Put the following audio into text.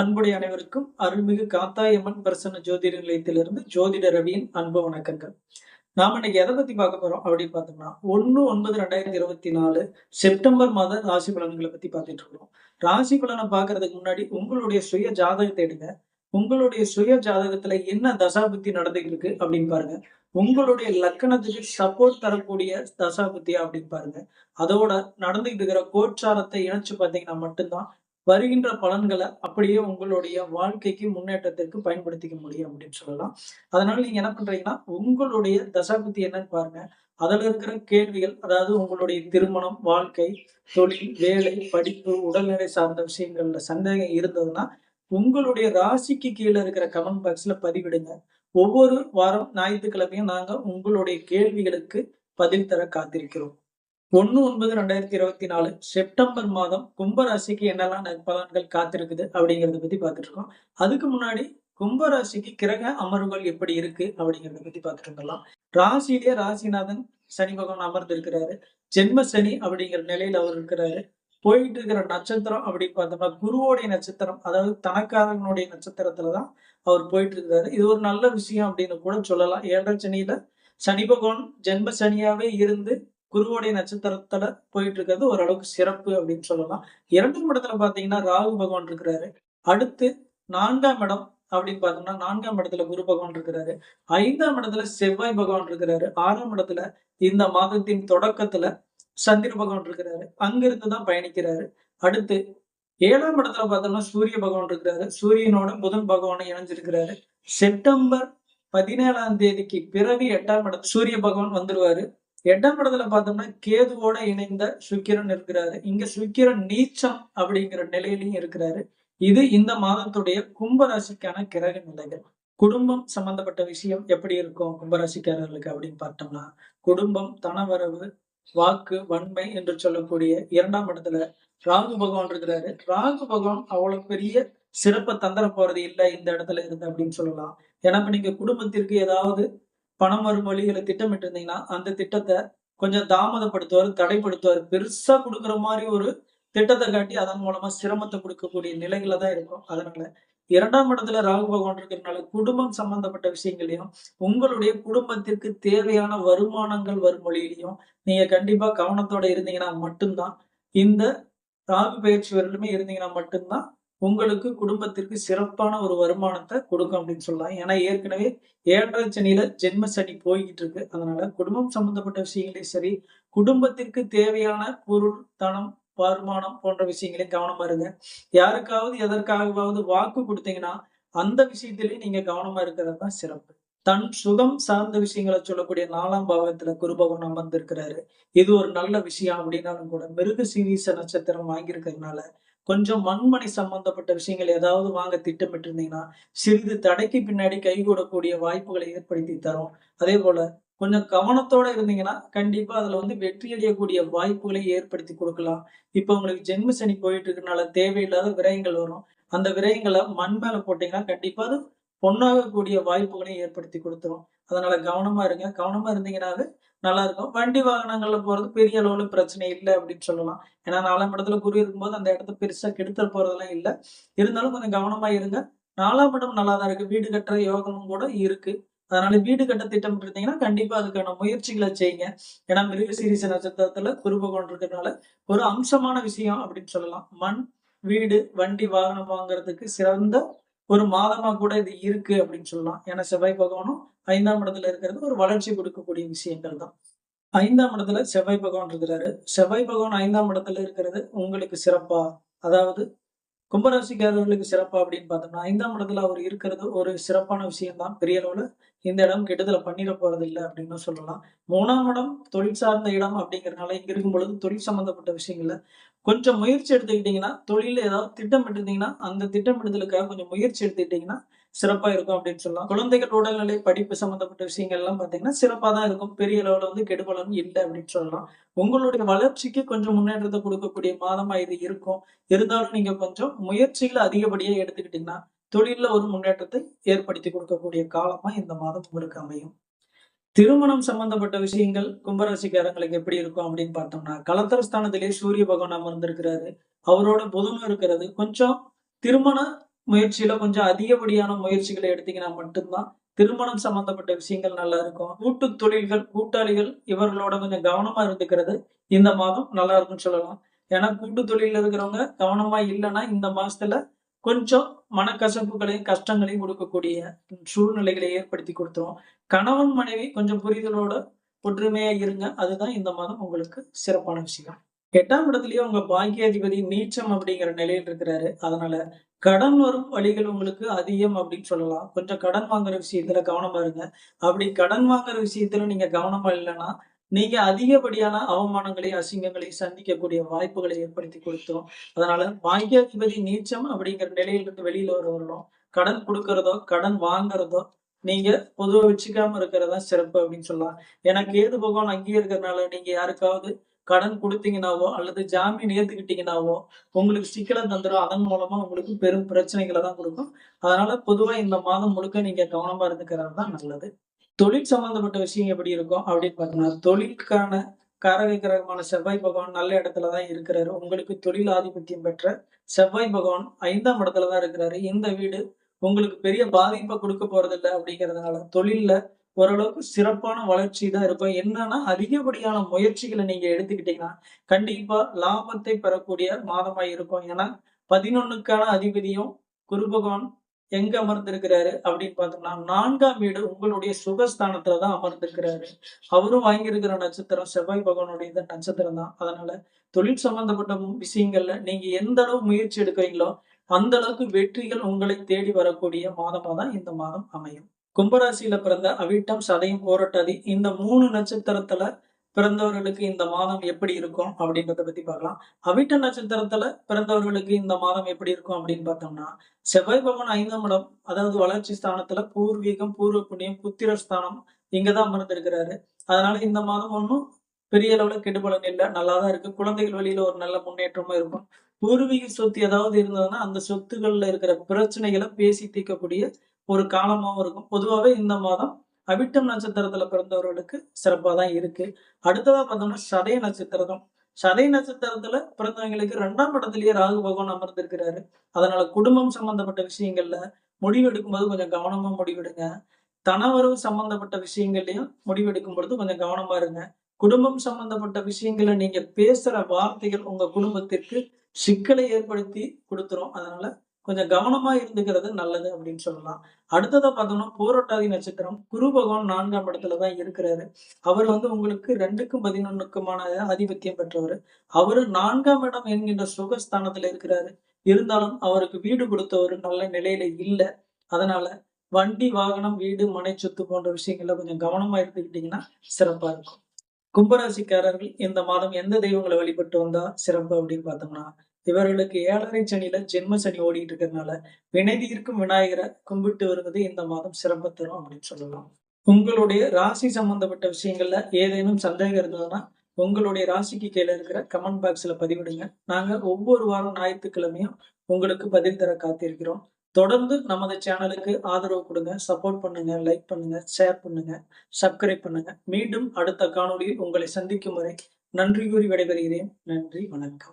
அன்புடைய அனைவருக்கும் அருள்மிகு காத்தாயம்மன் பிரசன்ன ஜோதிட நிலையத்திலிருந்து ஜோதிட ரவியின் அன்பு வணக்கங்கள். நாம இன்னைக்கு எதை பத்தி பார்க்க போறோம்? அப்படின்னு பார்த்தோம்னா ஒண்ணு ஒன்பது ரெண்டாயிரத்தி இருபத்தி நாலு செப்டம்பர் மாத ராசி பலன்களை பத்தி பார்த்துட்டு இருக்கோம் ராசி பலனை பார்க்கறதுக்கு முன்னாடி உங்களுடைய சுய ஜாதகத்தை எடுங்க. உங்களுடைய சுய ஜாதகத்துல என்ன தசாபுத்தி நடந்துகிட்டு இருக்கு அப்படின்னு பாருங்க. உங்களுடைய லக்கணத்துக்கு சப்போர்ட் தரக்கூடிய தசாபுத்தியா அப்படின்னு பாருங்க. அதோட நடந்துகிட்டு இருக்கிற கோச்சாரத்தை இணைச்சு பார்த்தீங்கன்னா மட்டும்தான் வருகின்ற பலன்களை அப்படியே உங்களுடைய வாழ்க்கைக்கு முன்னேற்றத்திற்கு பயன்படுத்திக்க முடியும் அப்படின்னு சொல்லலாம். அதனால நீங்க என்ன பண்றீங்கன்னா உங்களுடைய தசாபுத்தி என்னன்னு பாருங்க. அதுல இருக்கிற கேள்விகள் அதாவது உங்களுடைய திருமணம் வாழ்க்கை தொழில் வேலை படிப்பு உடல்நிலை சார்ந்த விஷயங்கள்ல சந்தேகம் இருந்ததுன்னா உங்களுடைய ராசிக்கு கீழே இருக்கிற கமெண்ட் பாக்ஸ்ல பதிவிடுங்க. ஒவ்வொரு வாரம் ஞாயிற்றுக்கிழமையும் நாங்க உங்களுடைய கேள்விகளுக்கு பதில் தர காத்திருக்கிறோம். ஒன்று ஒன்பது ரெண்டாயிரத்தி இருபத்தி நாலு செப்டம்பர் மாதம் கும்பராசிக்கு என்னெல்லாம் நற்பலன்கள் காத்திருக்குது அப்படிங்கிறத பத்தி பார்த்துட்டு இருக்கோம். அதுக்கு முன்னாடி கும்பராசிக்கு கிரக அமர்வுகள் எப்படி இருக்கு அப்படிங்கிறத பத்தி பார்த்துட்டு இருக்கலாம் ராசியிலேயே ராசிநாதன் சனி பகவான் அமர்ந்து இருக்கிறாரு. ஜென்ம சனி அப்படிங்கிற நிலையில அவர் இருக்கிறாரு. போயிட்டு இருக்கிற நட்சத்திரம் அப்படின்னு பார்த்தோம்னா குருவோடைய நட்சத்திரம் அதாவது தனக்காரனுடைய நட்சத்திரத்துலதான் அவர் போயிட்டு இருக்கிறாரு. இது ஒரு நல்ல விஷயம் அப்படின்னு கூட சொல்லலாம். ஏழரை சனியில சனி பகவான் ஜென்ம சனியாவே இருந்து குருவோடைய நட்சத்திரத்துல போயிட்டு இருக்கிறது ஓரளவுக்கு சிறப்பு அப்படின்னு சொல்லலாம். இரண்டாம் இடத்துல பாத்தீங்கன்னா ராகு பகவான் இருக்கிறாரு. அடுத்து நான்காம் இடம் அப்படின்னு பார்த்தோம்னா நான்காம் இடத்துல குரு பகவான் இருக்கிறாரு. ஐந்தாம் இடத்துல செவ்வாய் பகவான் இருக்கிறாரு. ஆறாம் இடத்துல இந்த மாதத்தின் தொடக்கத்துல சந்திர பகவான் இருக்கிறாரு. அங்கிருந்து தான் பயணிக்கிறாரு. அடுத்து ஏழாம் இடத்துல பார்த்தோம்னா சூரிய பகவான் இருக்கிறாரு. சூரியனோட புதன் பகவானை இணைஞ்சிருக்கிறாரு. செப்டம்பர் பதினேழாம் தேதிக்கு பிறகு எட்டாம் இடத்துல சூரிய பகவான் வந்துருவாரு. எட்டாம் இடத்துல பார்த்தோம்னா கேதுவோட இணைந்த சுக்கிரன் இருக்கிறாரு. இங்க சுக்கிரன் நீச்சம் அப்படிங்கிற நிலையிலையும் இருக்கிறாரு. இது இந்த மாதத்துடைய கும்பராசிக்கான கிரக நிலைகள். குடும்பம் சம்பந்தப்பட்ட விஷயம் எப்படி இருக்கும் கும்பராசிக்காரர்களுக்கு அப்படின்னு பார்த்தோம்னா குடும்பம் தனவரவு வாக்கு வன்மை என்று சொல்லக்கூடிய இரண்டாம் இடத்துல ராகு பகவான் இருக்கிறாரு. ராகு பகவான் அவ்வளவு பெரிய சிறப்பை தந்துட போறது இல்லை இந்த இடத்துல இருந்து அப்படின்னு சொல்லலாம். ஏன்னா இப்ப நீங்க குடும்பத்திற்கு ஏதாவது பணம் வரும் வழிகளை திட்டமிட்டு இருந்தீங்கன்னா அந்த திட்டத்தை கொஞ்சம் தாமதப்படுத்துவார் தடைப்படுத்துவார். பெருசா கொடுக்குற மாதிரி ஒரு திட்டத்தை காட்டி அதன் மூலமா சிரமத்தை கொடுக்கக்கூடிய நிலையில தான் இருக்கும். அதனால இரண்டாம் இடத்துல ராகு பகவான் இருக்கிறதுனால குடும்பம் சம்பந்தப்பட்ட விஷயங்களையும் உங்களுடைய குடும்பத்திற்கு தேவையான வருமானங்கள் வரும் வழியிலையும் நீங்க கண்டிப்பா கவனத்தோட இருந்தீங்கன்னா மட்டும்தான் இந்த ராகு பயிற்சி வரலுமே இருந்தீங்கன்னா மட்டும்தான் உங்களுக்கு குடும்பத்திற்கு சிறப்பான ஒரு வருமானத்தை கொடுக்கும் அப்படின்னு சொல்லலாம். ஏன்னா ஏற்கனவே ஏழரை சனியில ஜென்ம சனி போய்கிட்டு இருக்கு. அதனால குடும்பம் சம்பந்தப்பட்ட விஷயங்களையும் சரி குடும்பத்திற்கு தேவையான பொருள் தனம் வருமானம் போன்ற விஷயங்களையும் கவனமா இருங்க. யாருக்காவது எதற்காகவாவது வாக்கு கொடுத்தீங்கன்னா அந்த விஷயத்திலையும் நீங்க கவனமா இருக்கிறது தான் சிறப்பு. தன் சுகம் சார்ந்த விஷயங்களை சொல்லக்கூடிய நாலாம் பாவத்துல குருபகவன் அமர்ந்திருக்கிறாரு. இது ஒரு நல்ல விஷயம் அப்படின்னாலும் கூட மிருக சீரீச நட்சத்திரம் வாங்கியிருக்கிறதுனால கொஞ்சம் மண்மனை சம்பந்தப்பட்ட விஷயங்கள் ஏதாவது வாங்க திட்டமிட்டு இருந்தீங்கன்னா சிறிது தடைக்கு பின்னாடி கைகூடக்கூடிய வாய்ப்புகளை ஏற்படுத்தி தரும். அதே போல கொஞ்சம் கவனத்தோட இருந்தீங்கன்னா கண்டிப்பா அதுல வந்து வெற்றி அடையக்கூடிய வாய்ப்புகளை ஏற்படுத்தி கொடுக்கலாம். இப்ப உங்களுக்கு ஜென்ம சனி போயிட்டு இருக்கனால தேவையில்லாத விரயங்கள் வரும். அந்த விரயங்களை மண் மேல போட்டீங்கன்னா கண்டிப்பா அது பொண்ணாகக்கூடிய வாய்ப்புகளையும் ஏற்படுத்தி கொடுத்துரும். அதனால கவனமா இருங்க. கவனமா இருந்தீங்கன்னாவே நல்லா இருக்கும். வண்டி வாகனங்கள்ல போறது பெரிய அளவுல பிரச்சனை இல்லை அப்படின்னு சொல்லலாம். ஏன்னா நாலாம் இடத்துல குரு இருக்கும்போது அந்த இடத்த பெருசா கெடுத்தல் போறதெல்லாம் இல்லை. இருந்தாலும் கொஞ்சம் கவனமா இருங்க. நாலாம் இடம் நல்லா தான் இருக்கு. வீடு கட்டுற யோகமும் கூட இருக்கு. அதனால வீடு கட்ட திட்டம் இருந்தீங்கன்னா கண்டிப்பா அதுக்கான முயற்சிகளை செய்யுங்க. ஏன்னா மிருக சீரிச நட்சத்திரத்துல குருபகோன் இருக்கிறதுனால ஒரு அம்சமான விஷயம் அப்படின்னு சொல்லலாம். மண் வீடு வண்டி வாகனம் வாங்குறதுக்கு சிறந்த ஒரு மாதமா கூட இது இருக்கு அப்படின்னு சொல்லலாம். ஏன்னா செவ்வாய் பகவானும் ஐந்தாம் இடத்துல இருக்கிறது ஒரு வளர்ச்சி கொடுக்கக்கூடிய விஷயங்கள் தான். ஐந்தாம் இடத்துல செவ்வாய் பகவான் இருக்கிறாரு. செவ்வாய் பகவான் ஐந்தாம் இடத்துல இருக்கிறது உங்களுக்கு சிறப்பா? அதாவது கும்பராசிக்காரர்களுக்கு சிறப்பா அப்படின்னு பார்த்தோம்னா ஐந்தாம் இடத்துல அவர் இருக்கிறது ஒரு சிறப்பான விஷயம்தான் பெரிய அளவுல இந்த இடம் கெடுதல பண்ணிட போறது இல்லை அப்படின்னு சொல்லலாம். மூணாம் இடம் தொழில் சார்ந்த இடம் அப்படிங்கறதுனால இங்க இருக்கும் பொழுது தொழில் சம்பந்தப்பட்ட விஷயங்கள்ல கொஞ்சம் முயற்சி எடுத்துக்கிட்டீங்கன்னா தொழில ஏதாவது திட்டமிட்டிருந்தீங்கன்னா அந்த திட்டமிடுதலுக்காக கொஞ்சம் முயற்சி எடுத்துக்கிட்டீங்கன்னா சிறப்பா இருக்கும் அப்படின்னு சொல்லலாம். குழந்தைகள் உடல்நிலை படிப்பு சம்பந்தப்பட்ட விஷயங்கள் எல்லாம் பாத்தீங்கன்னா சிறப்பா தான் இருக்கும். பெரிய அளவுல வந்து கெடுபலம் இல்லை அப்படின்னு சொல்லலாம். உங்களுடைய வளர்ச்சிக்கு கொஞ்சம் முன்னேற்றத்தை கொடுக்கக்கூடிய மாதமா இது இருக்கும். இருந்தாலும் நீங்க கொஞ்சம் முயற்சிகளை அதிகப்படியா எடுத்துக்கிட்டீங்கன்னா தொழில ஒரு முன்னேற்றத்தை ஏற்படுத்தி கொடுக்கக்கூடிய காலமா இந்த மாதம் உங்களுக்கு அமையும். திருமணம் சம்பந்தப்பட்ட விஷயங்கள் கும்பராசிக்காரங்களுக்கு எப்படி இருக்கும் அப்படின்னு பார்த்தோம்னா கலத்தரஸ்தானத்திலே சூரிய பகவான் அமர்ந்திருக்கிறாரு. அவரோட புதனும் இருக்கிறது. கொஞ்சம் திருமண முயற்சியில கொஞ்சம் அதிகப்படியான முயற்சிகளை எடுத்தீங்கன்னா மட்டும்தான் திருமணம் சம்பந்தப்பட்ட விஷயங்கள் நல்லா இருக்கும். கூட்டு தொழில்கள் கூட்டாளிகள் இவர்களோட கொஞ்சம் கவனமா இருந்துக்கிறது. இந்த மாதம் நல்லா இருக்கும்னு சொல்லலாம். ஏன்னா கூட்டு தொழில இருக்கிறவங்க கவனமா இல்லைன்னா இந்த மாசத்துல கொஞ்சம் மனக்கசப்புகளையும் கஷ்டங்களையும் கொடுக்கக்கூடிய சூழ்நிலைகளை ஏற்படுத்தி கொடுத்துரும். கணவன் மனைவி கொஞ்சம் புரிதலோட ஒற்றுமையா இருங்க. அதுதான் இந்த மாதம் உங்களுக்கு சிறப்பான விஷயம். எட்டாம் இடத்துலயே உங்க பாக்கியாதிபதி நீச்சம் அப்படிங்கிற நிலையில் இருக்கிறாரு. அதனால கடன் வரும் வழிகள் உங்களுக்கு அதிகம் அப்படின்னு சொல்லலாம். கொஞ்சம் கடன் வாங்குற விஷயத்துல கவனமா இருங்க. அப்படி கடன் வாங்குற விஷயத்துல நீங்க கவனமா இல்லைன்னா நீங்க அதிகப்படியான அவமானங்களையும் அசிங்கங்களை சந்திக்கக்கூடிய வாய்ப்புகளை ஏற்படுத்தி கொடுத்தோம். அதனால பாக்கியாதிபதி நீச்சம் அப்படிங்கிற நிலையிலிருந்து வெளியில வரவர்களும் கடன் கொடுக்கறதோ கடன் வாங்குறதோ நீங்க பொதுவா வச்சுக்காம இருக்கிறதா சிறப்பு அப்படின்னு சொல்லலாம். எனக்கு ஏது பகவான் அங்கேயே இருக்கிறதுனால நீங்க யாருக்காவது கடன் கொடுத்தீங்கனாவோ அல்லது ஜாமீன் ஏத்துக்கிட்டீங்கனாவோ உங்களுக்கு சிக்கலை தந்துடும் அதன் மூலமா உங்களுக்கு பெரும் பிரச்சனைகளை தான் கொடுக்கும். அதனால பொதுவா இந்த மாதம் முழுக்க நீங்க கவனமா இருந்துக்கிறது தான் நல்லது. தொழில் சம்பந்தப்பட்ட விஷயம் எப்படி இருக்கும் அப்படின்னு பார்த்தோம்னா தொழிலுக்கான காரக கிரகமான செவ்வாய் பகவான் நல்ல இடத்துல தான் இருக்கிறாரு. உங்களுக்கு தொழில் ஆதிபத்தியம் பெற்ற செவ்வாய் பகவான் ஐந்தாம் இடத்துல தான் இருக்கிறாரு. இந்த வீடு உங்களுக்கு பெரிய பாதிப்பை கொடுக்க போறதில்லை அப்படிங்கிறதுனால தொழில்ல ஓரளவுக்கு சிறப்பான வளர்ச்சி தான் இருக்கும். என்னன்னா அதிகப்படியான முயற்சிகளை நீங்க எடுத்துக்கிட்டீங்கன்னா கண்டிப்பா லாபத்தை பெறக்கூடிய மாதமா இருக்கும். ஏன்னா பதினொன்னுக்கான அதிபதியும் குரு பகவான் எங்க அமர்ந்திருக்கிறாரு அப்படின்னு பார்த்தோம்னா நான்காம் வீடு உங்களுடைய சுகஸ்தானத்துலதான் அமர்ந்திருக்கிறாரு. அவரும் வாங்கியிருக்கிற நட்சத்திரம் செவ்வாய் பகவானுடைய நட்சத்திரம் தான் அதனால தொழில் சம்பந்தப்பட்ட விஷயங்கள்ல நீங்க எந்த அளவு முயற்சி எடுக்கிறீங்களோ அந்த அளவுக்கு வெற்றிகள் உங்களை தேடி வரக்கூடிய மாதமா தான் இந்த மாதம் அமையும். கும்பராசியில பிறந்த அவிட்டம் சதயம் போராட்டாதி இந்த மூணு நட்சத்திரத்துல பிறந்தவர்களுக்கு இந்த மாதம் எப்படி இருக்கும் அப்படின்றத பத்தி பார்க்கலாம். அவிட்ட நட்சத்திரத்துல பிறந்தவர்களுக்கு இந்த மாதம் எப்படி இருக்கும் அப்படின்னு பார்த்தோம்னா செவ்வாய் பவன் ஐந்தாம் இடம் அதாவது வளர்ச்சி ஸ்தானத்துல பூர்வீகம் பூர்வ புண்ணியம் புத்திர ஸ்தானம் இங்கதான் அமர்ந்திருக்கிறாரு. அதனால இந்த மாதம் ஒன்றும் பெரிய அளவுல கெடுபலன் இல்லை நல்லாதான் இருக்கு. குழந்தைகள் வழியில ஒரு நல்ல முன்னேற்றமா இருக்கும். பூர்வீக சொத்து ஏதாவது இருந்ததுன்னா அந்த சொத்துக்கள்ல இருக்கிற பிரச்சனைகளை பேசி தீர்க்கக்கூடிய ஒரு காலமாகவும் இருக்கும். பொதுவாகவே இந்த மாதம் அவிட்டம் நட்சத்திரத்துல பிறந்தவர்களுக்கு சிறப்பாக தான் இருக்கு. அடுத்ததா பார்த்தோம்னா சதய நட்சத்திரம். சதய நட்சத்திரத்துல பிறந்தவங்களுக்கு ரெண்டாம் இடத்துலயே ராகு பகவான் அமர்ந்திருக்கிறாரு. அதனால குடும்பம் சம்பந்தப்பட்ட விஷயங்கள்ல முடிவெடுக்கும் போது கொஞ்சம் கவனமா முடிவெடுங்க. தனவரவு சம்பந்தப்பட்ட விஷயங்கள்லயும் முடிவெடுக்கும் பொழுது கொஞ்சம் கவனமா இருங்க. குடும்பம் சம்பந்தப்பட்ட விஷயங்களை நீங்க பேசுற வார்த்தைகள் உங்க குடும்பத்திற்கு சிக்கலை ஏற்படுத்தி கொடுத்துரும். அதனால கொஞ்சம் கவனமா இருந்துக்கிறது நல்லது அப்படின்னு சொல்லலாம். அடுத்ததை பார்த்தோம்னா போராட்டாதி நட்சத்திரம் குரு பகவான் நான்காம் இடத்துலதான் இருக்கிறாரு. அவர் வந்து உங்களுக்கு ரெண்டுக்கும் பதினொன்னுக்குமான ஆதிபத்தியம் பெற்றவர். அவரு நான்காம் இடம் என்கின்ற சுகஸ்தானத்துல இருக்கிறாரு. இருந்தாலும் அவருக்கு வீடு கொடுத்தவர் நல்ல நிலையில இல்லை. அதனால வண்டி வாகனம் வீடு மனை சொத்து போன்ற விஷயங்கள்ல கொஞ்சம் கவனமா இருந்துக்கிட்டீங்கன்னா சிறப்பா இருக்கும். கும்பராசிக்காரர்கள் இந்த மாதம் எந்த தெய்வங்களை வழிபட்டு வந்தா சிறப்பு அப்படின்னு பார்த்தோம்னா இவர்களுக்கு ஏழரை சனியில ஜென்ம சனி ஓடிட்டு இருக்கிறதுனால வினை விநாயகரை கும்பிட்டு வருவது இந்த மாதம் சிறப்பு தரும் அப்படின்னு சொல்லலாம். உங்களுடைய ராசி சம்பந்தப்பட்ட விஷயங்கள்ல ஏதேனும் சந்தேகம் இருந்ததுன்னா உங்களுடைய ராசிக்கு கீழே இருக்கிற கமெண்ட் பாக்ஸ்ல பதிவிடுங்க. நாங்க ஒவ்வொரு வாரம் ஞாயிற்றுக்கிழமையும் உங்களுக்கு பதில் தர காத்திருக்கிறோம். தொடர்ந்து நமது சேனலுக்கு ஆதரவு கொடுங்க சப்போர்ட் பண்ணுங்க லைக் பண்ணுங்க ஷேர் பண்ணுங்க சப்ஸ்கிரைப் பண்ணுங்க. மீண்டும் அடுத்த காணொலியில் உங்களை சந்திக்கும் வரை நன்றி கூறி விடைபெறுகிறேன். நன்றி வணக்கம்.